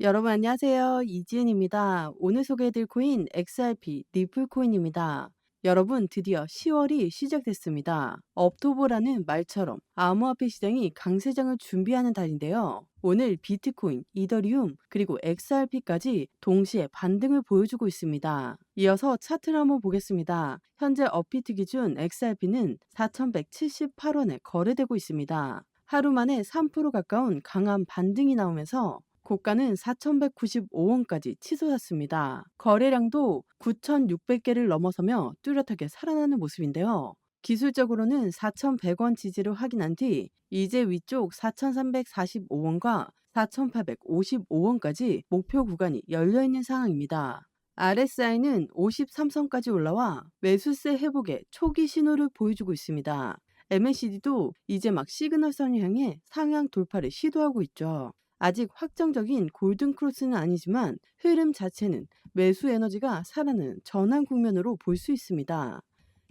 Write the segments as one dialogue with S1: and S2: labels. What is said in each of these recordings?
S1: 여러분 안녕하세요. 이지은입니다. 오늘 소개해드릴 코인 XRP 리플 코인입니다. 여러분 드디어 10월이 시작됐습니다. 업토버라는 말처럼 암호화폐 시장이 강세장을 준비하는 달인데요. 오늘 비트코인, 이더리움, 그리고 XRP까지 동시에 반등을 보여주고 있습니다. 이어서 차트를 한번 보겠습니다. 현재 업비트 기준 XRP는 4,178원에 거래되고 있습니다. 하루 만에 3% 가까운 강한 반등이 나오면서 고가는 4,195원까지 치솟았습니다. 거래량도 9,600개를 넘어서며 뚜렷하게 살아나는 모습인데요. 기술적으로는 4,100원 지지를 확인한 뒤 이제 위쪽 4,345원과 4,855원까지 목표 구간이 열려 있는 상황입니다. RSI는 53선까지 올라와 매수세 회복의 초기 신호를 보여주고 있습니다. MACD도 이제 막 시그널선을 향해 상향 돌파를 시도하고 있죠. 아직 확정적인 골든 크로스는 아니지만 흐름 자체는 매수 에너지가 살아나는 전환 국면으로 볼 수 있습니다.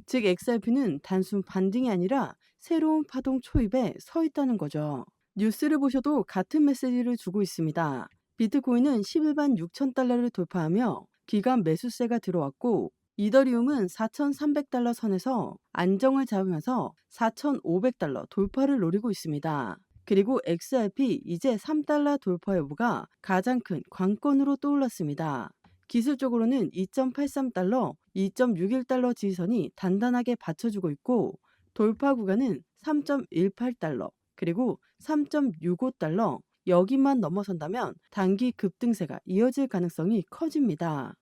S1: 즉 XRP는 단순 반등이 아니라 새로운 파동 초입에 서 있다는 거죠. 뉴스를 보셔도 같은 메시지를 주고 있습니다. 비트코인은 11만 6천 달러를 돌파하며 기간 매수세가 들어왔고 이더리움은 4,300달러 선에서 안정을 잡으면서 4,500달러 돌파를 노리고 있습니다. 그리고 XRP 이제 3달러 돌파 여부가 가장 큰 관건으로 떠올랐습니다. 기술적으로는 2.83달러, 2.61달러 지지선이 단단하게 받쳐주고 있고 돌파 구간은 3.18달러, 그리고 3.65달러 여기만 넘어선다면 단기 급등세가 이어질 가능성이 커집니다.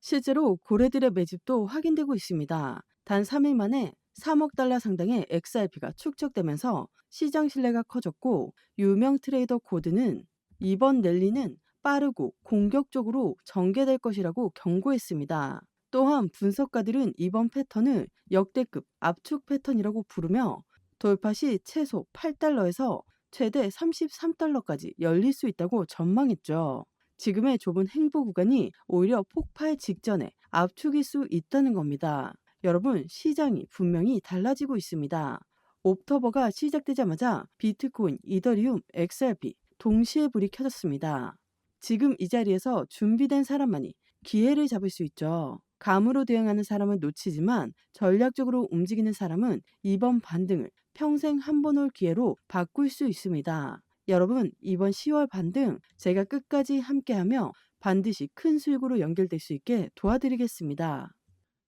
S1: 실제로 고래들의 매집도 확인되고 있습니다. 단 3일 만에 3억 달러 상당의 XRP가 축적되면서 시장 신뢰가 커졌고 유명 트레이더 코드는 이번 랠리는 빠르고 공격적으로 전개될 것이라고 경고했습니다. 또한 분석가들은 이번 패턴을 역대급 압축 패턴이라고 부르며 돌파 시 최소 8달러에서 최대 33달러까지 열릴 수 있다고 전망했죠. 지금의 좁은 행보 구간이 오히려 폭발 직전에 압축일 수 있다는 겁니다. 여러분, 시장이 분명히 달라지고 있습니다. 옥토버가 시작되자마자 비트코인, 이더리움, XRP 동시에 불이 켜졌습니다. 지금 이 자리에서 준비된 사람만이 기회를 잡을 수 있죠. 감으로 대응하는 사람은 놓치지만 전략적으로 움직이는 사람은 이번 반등을 평생 한 번 올 기회로 바꿀 수 있습니다. 여러분, 이번 10월 반등 제가 끝까지 함께하며 반드시 큰 수익으로 연결될 수 있게 도와드리겠습니다.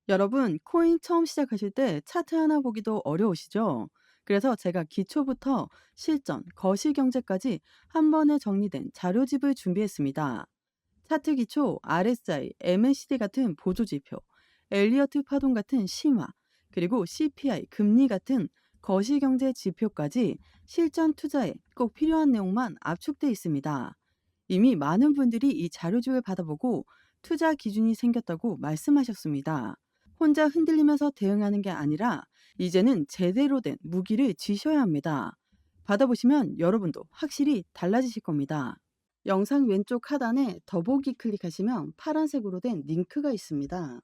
S1: 여러분, 코인 처음 시작하실 때 차트 하나 보기도 어려우시죠? 그래서 제가 기초부터 실전, 거시 경제까지 한 번에 정리된 자료집을 준비했습니다. 차트 기초, RSI, MACD 같은 보조 지표, 엘리어트 파동 같은 심화, 그리고 CPI, 금리 같은 거시 경제 지표까지 실전 투자에 꼭 필요한 내용만 압축돼 있습니다. 이미 많은 분들이 이 자료집을 받아보고 투자 기준이 생겼다고 말씀하셨습니다. 혼자 흔들리면서 대응하는 게 아니라 이제는 제대로 된 무기를 쥐셔야 합니다. 받아보시면 여러분도 확실히 달라지실 겁니다. 영상 왼쪽 하단에 더보기 클릭하시면 파란색으로 된 링크가 있습니다.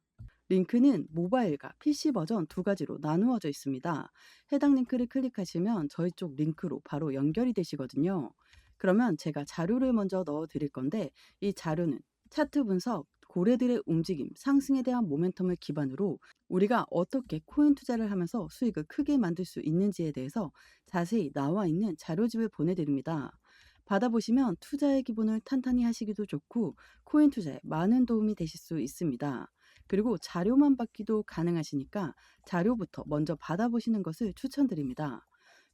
S1: 링크는 모바일과 PC 버전 두 가지로 나누어져 있습니다. 해당 링크를 클릭하시면 저희 쪽 링크로 바로 연결이 되시거든요. 그러면 제가 자료를 먼저 넣어 드릴 건데 이 자료는 차트 분석, 고래들의 움직임, 상승에 대한 모멘텀을 기반으로 우리가 어떻게 코인 투자를 하면서 수익을 크게 만들 수 있는지에 대해서 자세히 나와 있는 자료집을 보내드립니다. 받아보시면 투자의 기본을 탄탄히 하시기도 좋고 코인 투자에 많은 도움이 되실 수 있습니다. 그리고 자료만 받기도 가능하시니까 자료부터 먼저 받아보시는 것을 추천드립니다.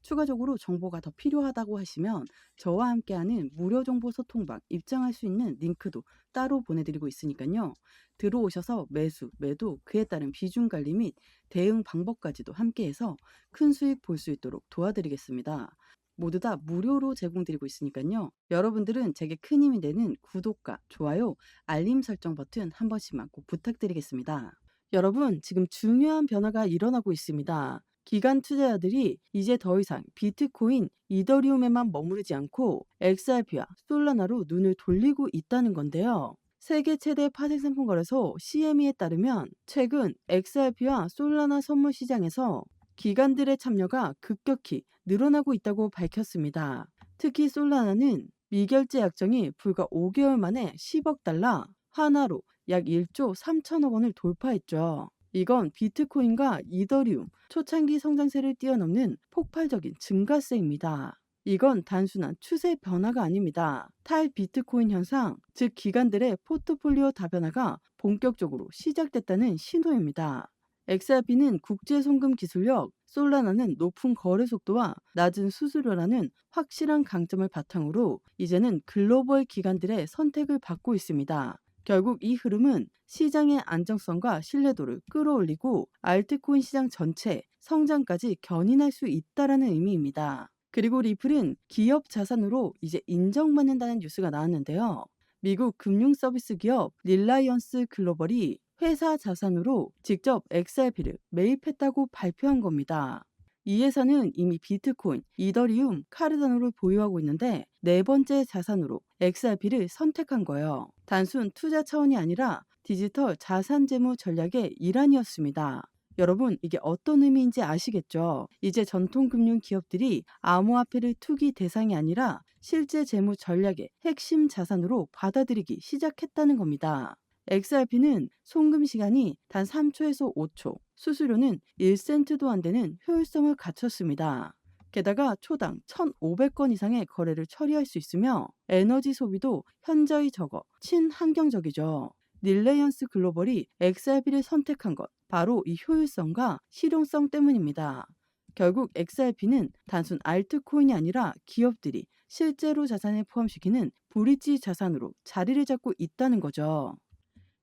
S1: 추가적으로 정보가 더 필요하다고 하시면 저와 함께하는 무료 정보 소통방 입장할 수 있는 링크도 따로 보내드리고 있으니까요. 들어오셔서 매수, 매도, 그에 따른 비중 관리 및 대응 방법까지도 함께해서 큰 수익 볼 수 있도록 도와드리겠습니다. 모두 다 무료로 제공드리고 있으니까요. 여러분들은 제게 큰 힘이 되는 구독과 좋아요, 알림 설정 버튼 한 번씩만 꼭 부탁드리겠습니다. 여러분, 지금 중요한 변화가 일어나고 있습니다. 기관 투자자들이 이제 더 이상 비트코인, 이더리움에만 머무르지 않고 XRP와 솔라나로 눈을 돌리고 있다는 건데요. 세계 최대 파생 상품 거래소 CME에 따르면 최근 XRP와 솔라나 선물 시장에서 기관들의 참여가 급격히 늘어나고 있다고 밝혔습니다. 특히 솔라나는 미결제 약정이 불과 5개월 만에 10억 달러, 하나로 약 1조 3천억 원을 돌파했죠. 이건 비트코인과 이더리움, 초창기 성장세를 뛰어넘는 폭발적인 증가세입니다. 이건 단순한 추세 변화가 아닙니다. 탈 비트코인 현상, 즉 기관들의 포트폴리오 다변화가 본격적으로 시작됐다는 신호입니다. XRP는 국제 송금 기술력, 솔라나는 높은 거래 속도와 낮은 수수료라는 확실한 강점을 바탕으로 이제는 글로벌 기관들의 선택을 받고 있습니다. 결국 이 흐름은 시장의 안정성과 신뢰도를 끌어올리고 알트코인 시장 전체 성장까지 견인할 수 있다라는 의미입니다. 그리고 리플은 기업 자산으로 이제 인정받는다는 뉴스가 나왔는데요. 미국 금융 서비스 기업 릴라이언스 글로벌이 회사 자산으로 직접 XRP를 매입했다고 발표한 겁니다. 이 회사는 이미 비트코인, 이더리움, 카르다노를 보유하고 있는데 네 번째 자산으로 XRP를 선택한 거예요. 단순 투자 차원이 아니라 디지털 자산 재무 전략의 일환이었습니다. 여러분, 이게 어떤 의미인지 아시겠죠? 이제 전통 금융 기업들이 암호화폐를 투기 대상이 아니라 실제 재무 전략의 핵심 자산으로 받아들이기 시작했다는 겁니다. XRP는 송금 시간이 단 3초에서 5초, 수수료는 1센트도 안 되는 효율성을 갖췄습니다. 게다가 초당 1,500건 이상의 거래를 처리할 수 있으며 에너지 소비도 현저히 적어 친환경적이죠. 릴레이언스 글로벌이 XRP를 선택한 것 바로 이 효율성과 실용성 때문입니다. 결국 XRP는 단순 알트코인이 아니라 기업들이 실제로 자산에 포함시키는 브릿지 자산으로 자리를 잡고 있다는 거죠.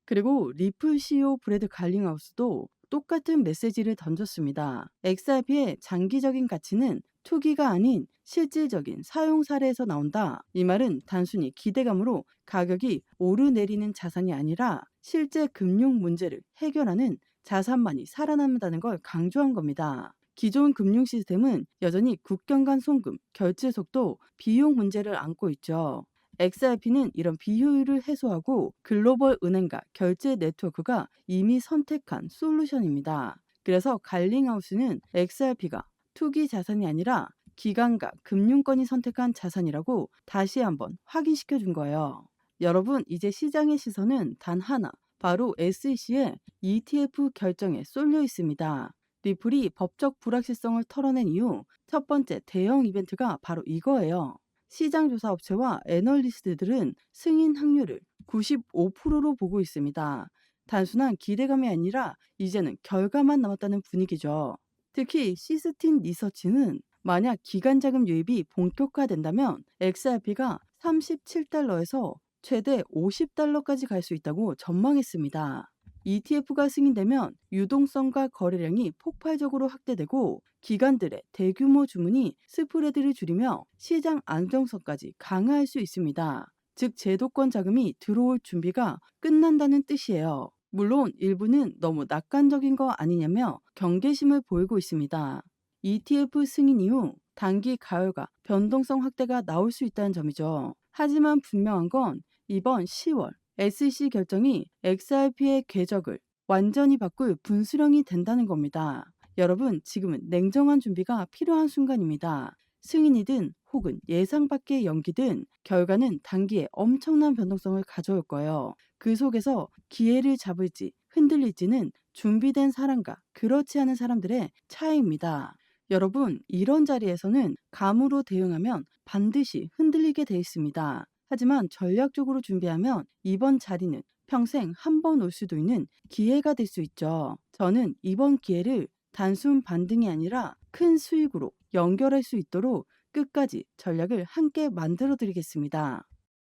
S1: 그리고 리플 CEO 브래드 갈링하우스도 똑같은 메시지를 던졌습니다. XRP의 장기적인 가치는 투기가 아닌 실질적인 사용 사례에서 나온다. 이 말은 단순히 기대감으로 가격이 오르내리는 자산이 아니라 실제 금융 문제를 해결하는 자산만이 살아남는다는 걸 강조한 겁니다. 기존 금융 시스템은 여전히 국경 간 송금, 결제 속도, 비용 문제를 안고 있죠. XRP는 이런 비효율을 해소하고 글로벌 은행과 결제 네트워크가 이미 선택한 솔루션입니다. 그래서 갈링하우스는 XRP가 투기 자산이 아니라 기관과 금융권이 선택한 자산이라고 다시 한번 확인시켜 준 거예요. 여러분, 이제 시장의 시선은 단 하나, 바로 SEC의 ETF 결정에 쏠려 있습니다. 리플이 법적 불확실성을 털어낸 이후 첫 번째 대형 이벤트가 바로 이거예요. 시장 조사 업체와 애널리스트들은 승인 확률을 95%로 보고 있습니다. 단순한 기대감이 아니라 이제는 결과만 남았다는 분위기죠. 특히 시스틴 리서치는 만약 기관 자금 유입이 본격화된다면 XRP가 37달러에서 최대 50달러까지 갈 수 있다고 전망했습니다. ETF가 승인되면 유동성과 거래량이 폭발적으로 확대되고 기관들의 대규모 주문이 스프레드를 줄이며 시장 안정성까지 강화할 수 있습니다. 즉 제도권 자금이 들어올 준비가 끝난다는 뜻이에요. 물론 일부는 너무 낙관적인 거 아니냐며 경계심을 보이고 있습니다. ETF 승인 이후 단기 가열과 변동성 확대가 나올 수 있다는 점이죠. 하지만 분명한 건 이번 10월 SEC 결정이 XRP의 궤적을 완전히 바꿀 분수령이 된다는 겁니다. 여러분, 지금은 냉정한 준비가 필요한 순간입니다. 승인이든 혹은 예상 밖의 연기든 결과는 단기에 엄청난 변동성을 가져올 거예요. 그 속에서 기회를 잡을지 흔들릴지는 준비된 사람과 그렇지 않은 사람들의 차이입니다. 여러분, 이런 자리에서는 감으로 대응하면 반드시 흔들리게 돼 있습니다. 하지만 전략적으로 준비하면 이번 자리는 평생 한 번 올 수도 있는 기회가 될 수 있죠. 저는 이번 기회를 단순 반등이 아니라 큰 수익으로 연결할 수 있도록 끝까지 전략을 함께 만들어 드리겠습니다.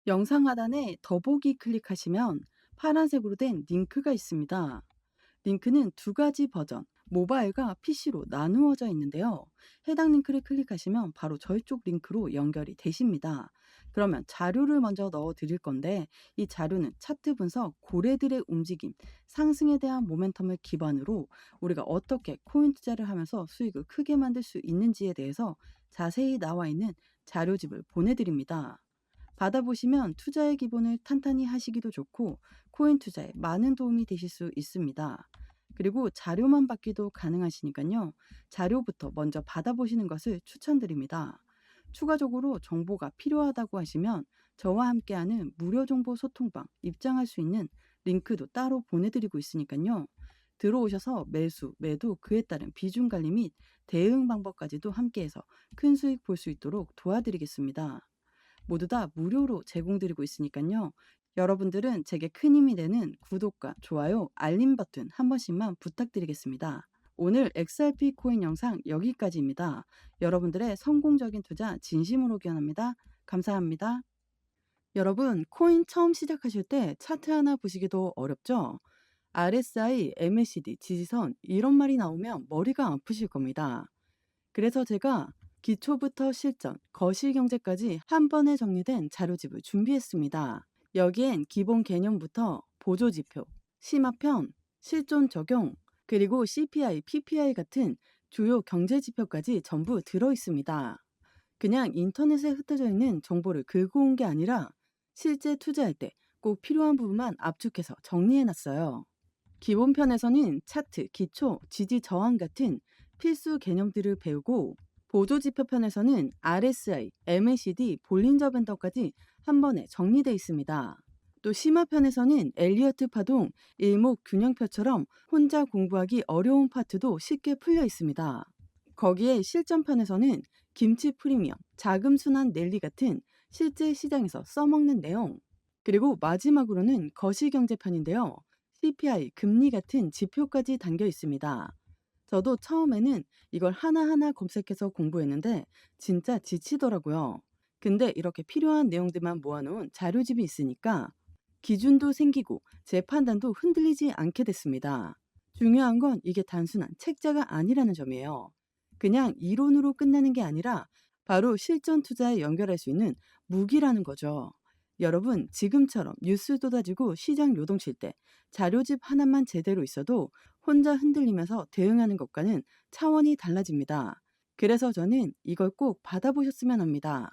S1: 영상 하단에 더보기 클릭하시면 파란색으로 된 링크가 있습니다. 링크는 두 가지 버전, 모바일과 PC로 나누어져 있는데요. 해당 링크를 클릭하시면 바로 저희 쪽 링크로 연결이 되십니다. 그러면 자료를 먼저 넣어 드릴 건데 이 자료는 차트 분석, 고래들의 움직임, 상승에 대한 모멘텀을 기반으로 우리가 어떻게 코인 투자를 하면서 수익을 크게 만들 수 있는지에 대해서 자세히 나와 있는 자료집을 보내드립니다. 받아보시면 투자의 기본을 탄탄히 하시기도 좋고 코인 투자에 많은 도움이 되실 수 있습니다. 그리고 자료만 받기도 가능하시니까요. 자료부터 먼저 받아보시는 것을 추천드립니다. 추가적으로 정보가 필요하다고 하시면 저와 함께하는 무료 정보 소통방 입장할 수 있는 링크도 따로 보내드리고 있으니까요. 들어오셔서 매수, 매도, 그에 따른 비중 관리 및 대응 방법까지도 함께해서 큰 수익 볼 수 있도록 도와드리겠습니다. 모두 다 무료로 제공드리고 있으니까요. 여러분들은 제게 큰 힘이 되는 구독과 좋아요, 알림 버튼 한 번씩만 부탁드리겠습니다. 오늘 XRP 코인 영상 여기까지입니다. 여러분들의 성공적인 투자 진심으로 기원합니다. 감사합니다. 여러분, 코인 처음 시작하실 때 차트 하나 보시기도 어렵죠? RSI, MACD, 지지선 이런 말이 나오면 머리가 아프실 겁니다. 그래서 제가 기초부터 실전, 거시경제까지 한 번에 정리된 자료집을 준비했습니다. 여기엔 기본 개념부터 보조지표, 심화편, 실존 적용, 그리고 CPI, PPI 같은 주요 경제 지표까지 전부 들어 있습니다. 그냥 인터넷에 흩어져 있는 정보를 긁어 온 게 아니라 실제 투자할 때 꼭 필요한 부분만 압축해서 정리해 놨어요. 기본편에서는 차트, 기초, 지지 저항 같은 필수 개념들을 배우고 보조 지표편에서는 RSI, MACD, 볼린저 밴더까지 한 번에 정리되어 있습니다. 또 심화편에서는 엘리어트 파동, 일목 균형표처럼 혼자 공부하기 어려운 파트도 쉽게 풀려 있습니다. 거기에 실전편에서는 김치 프리미엄, 자금 순환 랠리 같은 실제 시장에서 써먹는 내용, 그리고 마지막으로는 거시경제편인데요. CPI, 금리 같은 지표까지 담겨 있습니다. 저도 처음에는 이걸 하나하나 검색해서 공부했는데 진짜 지치더라고요. 근데 이렇게 필요한 내용들만 모아놓은 자료집이 있으니까 기준도 생기고 제 판단도 흔들리지 않게 됐습니다. 중요한 건 이게 단순한 책자가 아니라는 점이에요. 그냥 이론으로 끝나는 게 아니라 바로 실전 투자에 연결할 수 있는 무기라는 거죠. 여러분, 지금처럼 뉴스 쏟아지고 시장 요동칠 때 자료집 하나만 제대로 있어도 혼자 흔들리면서 대응하는 것과는 차원이 달라집니다. 그래서 저는 이걸 꼭 받아보셨으면 합니다.